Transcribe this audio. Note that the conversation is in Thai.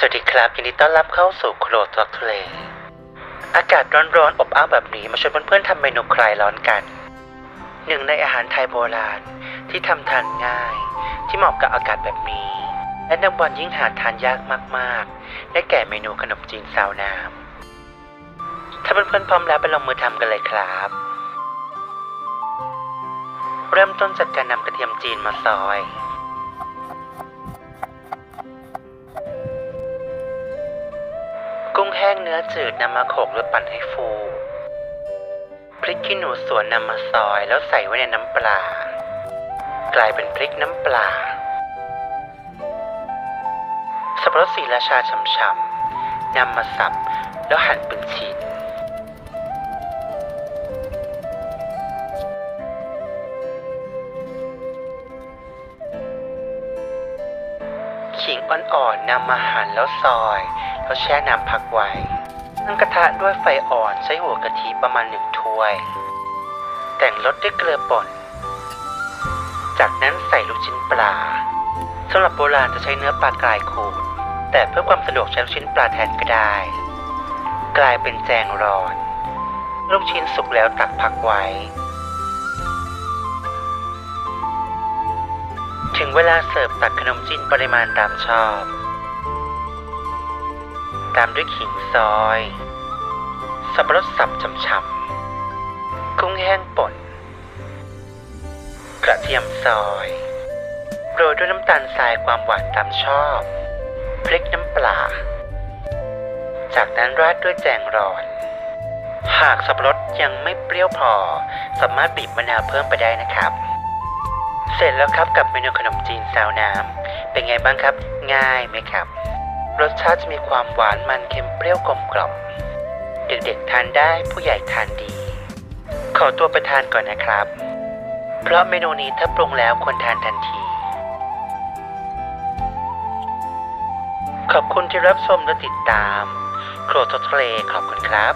สวัสดีครับยินดีต้อนรับเข้าสู่โครท็อกทะเลอากาศร้อนๆอบอ้าวแบบนี้มาชวนเพื่อนๆทำเมนูคลายร้อนกัน หนึ่งในอาหารไทยโบราณที่ทำทานง่าย ที่เหมาะกับอากาศแบบนี้ และนับวันยิ่งหาทานยากมากๆ ได้แก่เมนูขนมจีนซาวน้ำถ้าเพื่อนๆพร้อมแล้วไปลงมือทำกันเลยครับ เริ่มต้นจากการนำกระเทียมจีนมาซอย งแห้งเนื้อจืดนำมาโขลกหรือปั่นให้ฟู พริกขี้หนูสวนนำมาซอยแล้วใส่ไว้ในน้ำปลา กลายเป็นพริกน้ำปลา สับปะรดสีราชาฉ่ำๆนำมาสับแล้วหั่นเป็นชิ้นขิงอ่อนๆนำมาหั่นแล้วซอย แล้วแช่น้ำพักไว้ตั้งกระทะด้วยไฟอ่อนใช้หัวกะทิประมาณหนึ่งถ้วย แต่งรสด้วยเกลือป่น จากนั้นใส่ลูกชิ้นปลาสำหรับโบราณจะใช้เนื้อปลากรายขูด แต่เพื่อความสะดวกใช้ลูกชิ้นปลาแทนก็ได้ กลายเป็นแจงร้อน ลูกชิ้นสุกแล้วตักพักไว้ ถึงเวลาเสิร์ฟตักขนมจีนปริมาณตามชอบ ตามด้วยขิงซอย สับปะรดสับช่ำๆกุ้งแห้งป่น กระเทียมซอยโรยด้วยน้ำตาลทรายความหวานตามชอบ พริกน้ำปลา จากนั้นราดด้วยแจงร้อน หากสับปะรดยังไม่เปรี้ยวพอ สามารถบีบมะนาวเพิ่มไปได้นะครับ เสร็จแล้วครับกับเมนูขนมจีนซาวน้ำเป็นไงบ้างครับ ง่ายไหมครับ รสชาติจะมีความหวานมันเค็มเปรี้ยวกลมกล่อม เด็กๆทานได้ผู้ใหญ่ทานดี ขอตัวไปทานก่อนนะครับ เพราะเมนูนี้ถ้าปรุงแล้วควรทานทันที ขอบคุณที่รับชมและติดตาม โครททะเลขอบคุณครับ